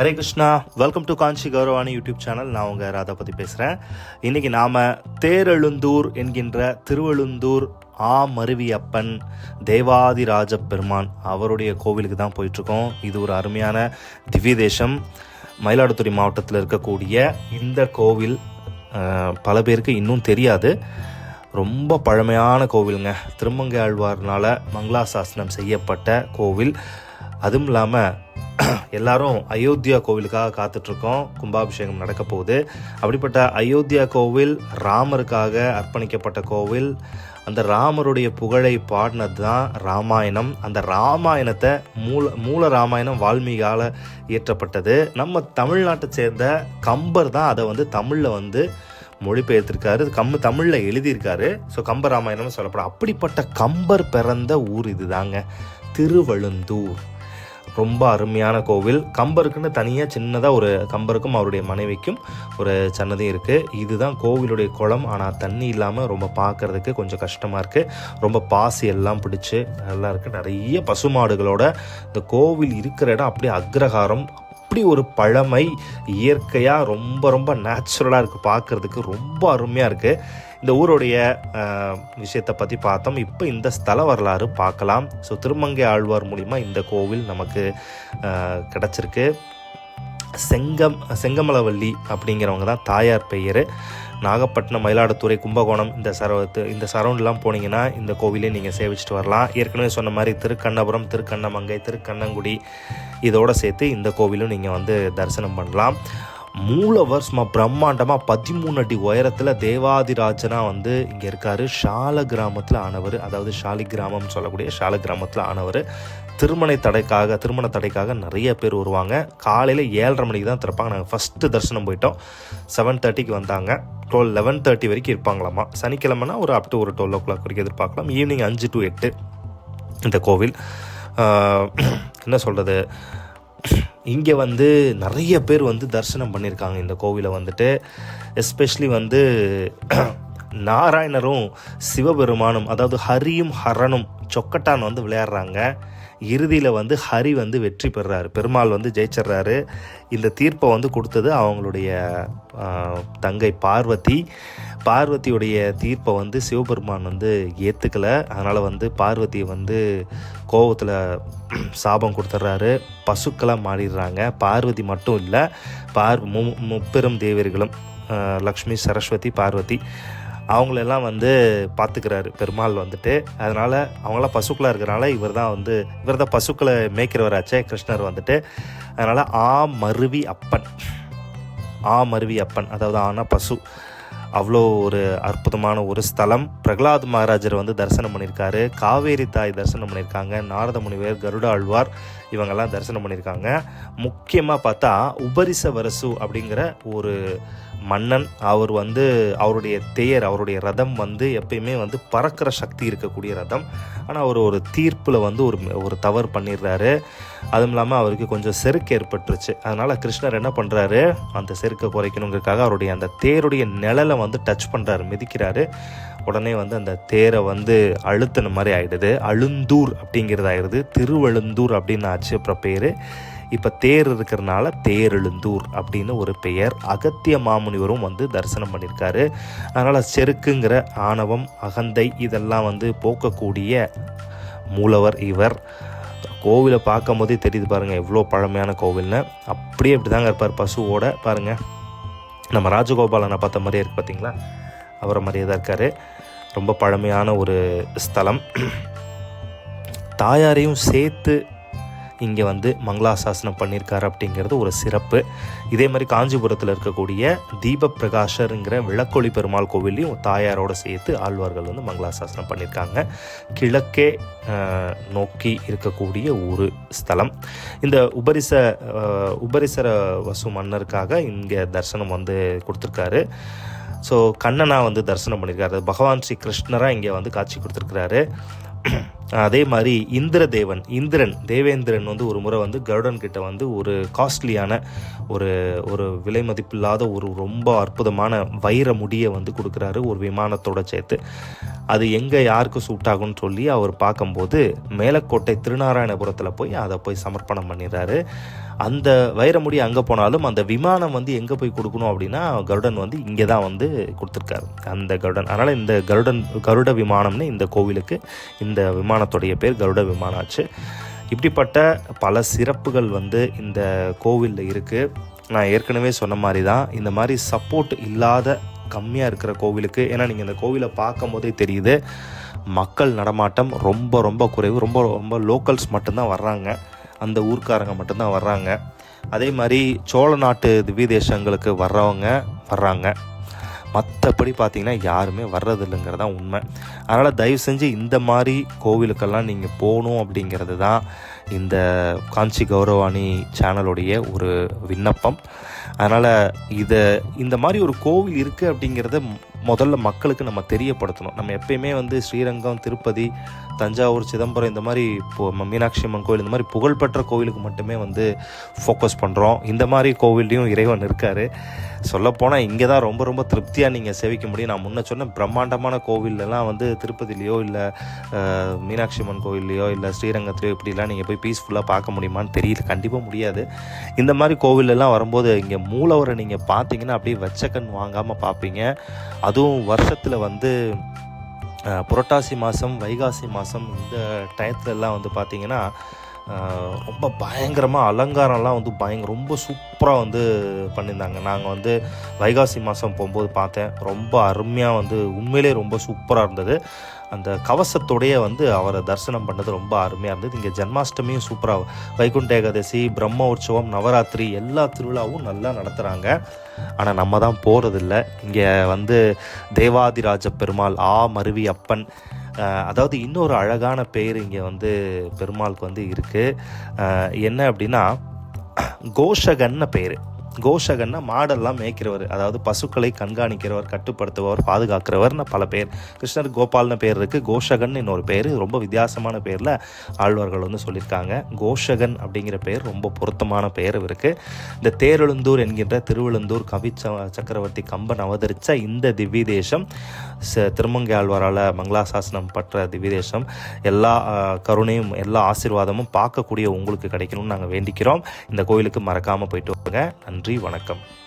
Hare Krishna welcome to Kanchi Gauravani YouTube channel நான் உங்கள் ராதா பற்றி பேசுகிறேன் இன்றைக்கி நாம் தேரெழுந்தூர் என்கின்ற திருவெழுந்தூர் ஆமருவி அப்பன் தேவாதிராஜ பெருமான் அவருடைய கோவிலுக்கு தான் போயிட்டுருக்கோம். இது ஒரு அருமையான திவ்ய தேசம். மயிலாடுதுறை மாவட்டத்தில் இருக்கக்கூடிய இந்த கோவில் பல பேருக்கு இன்னும் தெரியாது. ரொம்ப பழமையான கோவிலுங்க. திருமங்கை ஆழ்வார்னால மங்களாசாசனம் செய்யப்பட்ட கோவில். அதுவும் இல்லாமல் எல்லாரும் அயோத்தியா கோவிலுக்காக காத்துட்ருக்கோம். கும்பாபிஷேகம் நடக்க போகுது. அப்படிப்பட்ட அயோத்தியா கோவில் ராமருக்காக அர்ப்பணிக்கப்பட்ட கோவில் அந்த ராமருடைய புகழை பாடினது தான் ராமாயணம். அந்த ராமாயணத்தை மூல மூல ராமாயணம் வால்மீகால இயற்றப்பட்டது. நம்ம தமிழ்நாட்டை சேர்ந்த கம்பர் தான் அதை வந்து தமிழில் வந்து மொழிபெயர்த்திருக்காரு. கம்பு தமிழில் எழுதியிருக்காரு. ஸோ கம்ப ராமாயணம்னு சொல்லப்படும். அப்படிப்பட்ட கம்பர் பிறந்த ஊர் இதுதாங்க. திருவழுந்தூர். ரொம்ப அருமையான கோவில். கம்பருக்குன்னு தனியாக சின்னதாக ஒரு கம்பருக்கும் அவருடைய மனைவிக்கும் ஒரு சன்னதி இருக்குது இதுதான் கோவிலுடைய குளம். ஆனால் தண்ணி இல்லாமல் ரொம்ப பார்க்கறதுக்கு கொஞ்சம் கஷ்டமாக இருக்குது ரொம்ப பாசி எல்லாம் பிடிச்சி நல்லா இருக்குது நிறைய பசுமாடுகளோட இந்த கோவில் இருக்கிற இடம் அப்படியே அக்ரஹாரம் அப்படி ஒரு பழமை இயற்கையாக ரொம்ப ரொம்ப நேச்சுரலாக இருக்குது பார்க்குறதுக்கு ரொம்ப அருமையாக இருக்குது இந்த ஊருடைய விஷயத்தை பற்றி பார்த்தோம். இப்போ இந்த ஸ்தல வரலாறு பார்க்கலாம். ஸோ திருமங்கை ஆழ்வார் மூலிமா இந்த கோவில் நமக்கு கிடச்சிருக்கு. செங்கம் செங்கமலவல்லி அப்படிங்கிறவங்க தான் தாயார் பெயர். நாகப்பட்டினம் மயிலாடுதுறை கும்பகோணம் இந்த சரவத்து இந்த சரௌண்ட்லாம் போனீங்கன்னா இந்த கோவிலே நீங்கள் சேவிச்சிட்டு வரலாம். ஏற்கனவே சொன்ன மாதிரி திருக்கண்ணபுரம் திருக்கண்ணமங்கை திருக்கண்ணங்குடி இதோடு சேர்த்து இந்த கோவிலும் நீங்கள் வந்து தரிசனம் பண்ணலாம். மூலவர் சும்மா பிரம்மாண்டமாக பதிமூணு அடி உயரத்தில் தேவாதிராஜனாக வந்து இங்கே இருக்கார். ஷால கிராமத்தில் ஆனவர். அதாவது ஷாலி கிராமம் சொல்லக்கூடிய ஷால கிராமத்தில் ஆனவர். திருமண தடைக்காக திருமண தடைக்காக நிறைய பேர் வருவாங்க. காலையில் ஏழரை மணிக்கு தான் திறப்பாங்க. நாங்கள் ஃபஸ்ட்டு தரிசனம் போயிட்டோம். செவன் தேர்ட்டிக்கு வந்தாங்க. டுவெல் லெவன் தேர்ட்டி வரைக்கும் இருப்பாங்களாமா. சனிக்கிழமைனா ஒரு அப் டு ஒரு டுவெல் ஓ கிளாக் வரைக்கும் எதிர்பார்க்கலாம். ஈவினிங் அஞ்சு டு எட்டு இந்த கோவில். என்ன சொல்கிறது இங்கே வந்து நிறைய பேர் வந்து தரிசனம் பண்ணியிருக்காங்க இந்த கோவிலை வந்துட்டு. எஸ்பெஷலி வந்து நாராயணரும் சிவபெருமானும் அதாவது ஹரியும் ஹரனும் சொக்கட்டான் வந்து விளையாடுறாங்க. இறுதியில் வந்து ஹரி வந்து வெற்றி பெறுறாரு பெருமாள் வந்து ஜெயிச்சிடுறாரு. இந்த தீர்ப்பை வந்து கொடுத்தது அவங்களுடைய தங்கை பார்வதி. பார்வதியுடைய தீர்ப்பை வந்து சிவபெருமான் வந்து ஏற்றுக்கலை அதனால் வந்து பார்வதி வந்து கோபத்தில் சாபம் கொடுத்துட்றாரு. பசுக்களாக மாறிடுறாங்க. பார்வதி மட்டும் இல்லை பார் மு முப்பெரும் தேவர்களும் லக்ஷ்மி சரஸ்வதி பார்வதி அவங்களெல்லாம் வந்து பார்த்துக்கிறாரு பெருமாள் வந்துட்டு. அதனால் அவங்களாம் பசுக்களாக இருக்கிறனால இவர் தான் வந்து இவர் தான் பசுக்களை மேய்க்கிறவராச்சே கிருஷ்ணர் வந்துட்டு. அதனால் ஆ மருவி அப்பன். ஆ மருவி அப்பன். அதாவது ஆனா பசு. அவ்வளோ ஒரு அற்புதமான ஒரு ஸ்தலம். பிரகலாத் மகாராஜர் வந்து தரிசனம் பண்ணியிருக்காரு. காவேரி தாய் தரிசனம் பண்ணியிருக்காங்க. நாரத முனிவர் கருட ஆழ்வார் இவங்கெல்லாம் தரிசனம் பண்ணியிருக்காங்க. முக்கியமாக பார்த்தா உபரிச வரசு அப்படிங்கிற ஒரு மன்னன் அவர் வந்து அவருடைய தேர் அவருடைய ரதம் வந்து எப்பயுமே வந்து பறக்கிற சக்தி இருக்கக்கூடிய ரதம். ஆனால் அவர் ஒரு தீர்ப்பில் வந்து ஒரு ஒரு தவறு பண்ணிடுறாரு. அதுவும் இல்லாமல் அவருக்கு கொஞ்சம் செருக்கு ஏற்பட்டுருச்சு. அதனால் கிருஷ்ணர் என்ன பண்ணுறாரு அந்த செருக்கை குறைக்கணுங்கிறதுக்காக அவருடைய அந்த தேருடைய நிழலை வந்து டச் பண்ணுறாரு மிதிக்கிறாரு. உடனே வந்து அந்த தேரை வந்து அழுத்தின மாதிரி ஆயிடுது. அழுந்தூர் அப்படிங்கிறது ஆயிடுது திருவழுந்தூர் அப்படின்னு ஆச்சு அப்புறம் பேர். இப்போ தேர் இருக்கிறனால தேரெழுந்தூர் அப்படின்னு ஒரு பெயர். அகத்திய மாமுனிவரும் வந்து தரிசனம் பண்ணியிருக்காரு அதனால் செருக்குங்கிற ஆணவம் அகந்தை இதெல்லாம் வந்து போக்கக்கூடிய மூலவர் இவர். கோவிலை பார்க்கும் போதே தெரியுது பாருங்கள் எவ்வளோ பழமையான கோவில்னு. அப்படியே இப்படி தாங்க இருப்பார் பசுவோட. பாருங்கள் நம்ம ராஜகோபாலனை பார்த்த மாதிரியே இருக்கு பார்த்தீங்களா அவரை மாதிரியே தான் இருக்கார். ரொம்ப பழமையான ஒரு ஸ்தலம். தாயாரையும் சேர்த்து இங்கே வந்து மங்களாசாசனம் பண்ணியிருக்காரு அப்படிங்கிறது ஒரு சிறப்பு. இதே மாதிரி காஞ்சிபுரத்தில் இருக்கக்கூடிய தீப பிரகாஷருங்கிற விளக்கொளி பெருமாள் கோவிலையும் தாயாரோட சேர்த்து ஆழ்வார்கள் வந்து மங்களாசாசனம் பண்ணியிருக்காங்க. கிழக்கே நோக்கி இருக்கக்கூடிய ஒரு ஸ்தலம். இந்த உபரிச உபரிசர வசு மன்னருக்காக இங்கே தரிசனம் வந்து கொடுத்துருக்காரு. ஸோ கண்ணனா வந்து தரிசனம் பண்ணியிருக்காரு. பகவான் ஸ்ரீ கிருஷ்ணராக இங்கே வந்து காட்சி கொடுத்துருக்கிறாரு. அதே மாதிரி இந்திரதேவன் இந்திரன் தேவேந்திரன் வந்து ஒரு முறை வந்து கருடன் கிட்ட வந்து ஒரு காஸ்ட்லியான ஒரு ஒரு விலை மதிப்பில்லாத ஒரு ரொம்ப அற்புதமான வைர முடியை வந்து கொடுக்குறாரு ஒரு விமானத்தோட சேர்த்து. அது எங்கே யாருக்கு சூட் ஆகும்னு சொல்லி அவர் பார்க்கும்போது மேலக்கோட்டை திருநாராயணபுரத்தில் போய் அதை போய் சமர்ப்பணம் பண்ணிடுறாரு. அந்த வைரமுடி அங்கே போனாலும் அந்த விமானம் வந்து எங்கே போய் கொடுக்கணும் அப்படின்னா கருடன் வந்து இங்கே தான் வந்து கொடுத்துருக்காரு. அந்த கருடன் அதனால் இந்த கருடன் கருட விமானம்னு இந்த கோவிலுக்கு இந்த விமானத்துடைய பேர் கருட விமானாச்சு. இப்படிப்பட்ட பல சிறப்புகள் வந்து இந்த கோவிலில் இருக்குது நான் ஏற்கனவே சொன்ன மாதிரி தான் இந்த மாதிரி சப்போர்ட் இல்லாத கம்மியாக இருக்கிற கோவிலுக்கு ஏன்னா நீங்கள் இந்த கோவிலை பார்க்கும் போதே தெரியுது மக்கள் நடமாட்டம் ரொம்ப ரொம்ப குறைவு. ரொம்ப ரொம்ப லோக்கல்ஸ் மட்டும்தான் வர்றாங்க. அந்த ஊர்க்காரங்க மட்டும்தான் வர்றாங்க. அதே மாதிரி சோழ நாட்டு திவ்ய தேசங்களுக்கு வர்றவங்க வர்றாங்க. மற்றபடி பார்த்தீங்கன்னா யாருமே வர்றதில்லைங்கிறது தான் உண்மை. அதனால் தயவு செஞ்சு இந்த மாதிரி கோவிலுக்கெல்லாம் நீங்கள் போகணும் அப்படிங்கிறது தான் இந்த காஞ்சி கௌரவாணி சேனலுடைய ஒரு விண்ணப்பம். அதனால் இதை இந்த மாதிரி ஒரு கோவில் இருக்குது அப்படிங்கிறத முதல்ல மக்களுக்கு நம்ம தெரியப்படுத்தணும். நம்ம எப்பயுமே வந்து ஸ்ரீரங்கம் திருப்பதி தஞ்சாவூர் சிதம்பரம் இந்த மாதிரி இப்போ மீனாட்சி அம்மன் கோவில் இந்த மாதிரி புகழ்பெற்ற கோவிலுக்கு மட்டுமே வந்து ஃபோக்கஸ் பண்ணுறோம் இந்த மாதிரி கோவில்லையும் இறைவன் இருக்கார். சொல்லப்போனால் இங்கே தான் ரொம்ப ரொம்ப திருப்தியாக நீங்கள் சேவிக்க முடியும். நான் முன்ன சொன்ன பிரம்மாண்டமான கோவில்லலாம் வந்து திருப்பதிலேயோ இல்லை மீனாட்சி அம்மன் கோவில்லையோ இல்லை ஸ்ரீரங்கத்துலேயோ இப்படிலாம் நீங்கள் போய் பீஸ்ஃபுல்லாக பார்க்க முடியுமான்னு தெரியல. கண்டிப்பாக முடியாது. இந்த மாதிரி கோவிலெல்லாம் வரும்போது இங்கே மூலவரை நீங்கள் பார்த்தீங்கன்னா அப்படியே வச்ச கண் வாங்காமல் பார்ப்பீங்க. அதுவும் வருஷத்தில் வந்து புரட்டாசி மாதம் வைகாசி மாதம் இந்த டயத்துலலாம் வந்து பார்த்திங்கன்னா ரொம்ப பயங்கரமாக அலங்காரம்லாம் வந்து பயங்கர ரொம்ப சூப்பராக வந்து பண்ணியிருந்தாங்க. நாங்கள் வந்து வைகாசி மாதம் போகும்போது பார்த்தேன். ரொம்ப அருமையாக வந்து உண்மையிலே ரொம்ப சூப்பராக இருந்தது. அந்த கவசத்தோடைய வந்து அவரை தரிசனம் பண்ணது ரொம்ப அருமையாக இருந்தது. இங்கே ஜென்மாஷ்டமியும் சூப்பராக வைகுண்ட ஏகாதசி பிரம்ம உற்சவம் நவராத்திரி எல்லா திருவிழாவும் நல்லா நடத்துகிறாங்க ஆனால் நம்ம தான் போகிறதில்ல இங்கே வந்து தேவாதிராஜ பெருமாள் ஆ மருவி அப்பன் அதாவது இன்னொரு அழகான பேர் இங்கே வந்து பெருமாளுக்கு வந்து இருக்குது என்ன அப்படின்னா கோஷகன்னு பேர். கோஷகன்னா மாடெல்லாம் மேய்க்கிறவர் அதாவது பசுக்களை கண்காணிக்கிறவர் கட்டுப்படுத்துபவர் பாதுகாக்கிறவர்னு பல பேர். கிருஷ்ணர் கோபால்னு பேர் இருக்குது கோஷகன் இன்னொரு பேர். ரொம்ப வித்தியாசமான பேரில் ஆழ்வார்கள் வந்து சொல்லியிருக்காங்க கோஷகன் அப்படிங்கிற பேர் ரொம்ப பொருத்தமான பேர் இருக்குது இந்த தேரெழுந்தூர் என்கின்ற திருவெழுந்தூர் கவி சக்கரவர்த்தி கம்பன் அவதரித்த இந்த திவ்ய தேசம் ச- திருமங்கை ஆழ்வாரால் மங்களாசாசனம் பற்ற திவ்ய தேசம் எல்லா கருணையும் எல்லா ஆசீர்வாதமும் பார்க்கக்கூடிய உங்களுக்கு கிடைக்கணும்னு நாங்கள் வேண்டிக்கிறோம். இந்த கோயிலுக்கு மறக்காமல் போயிட்டு நன்றி வணக்கம்.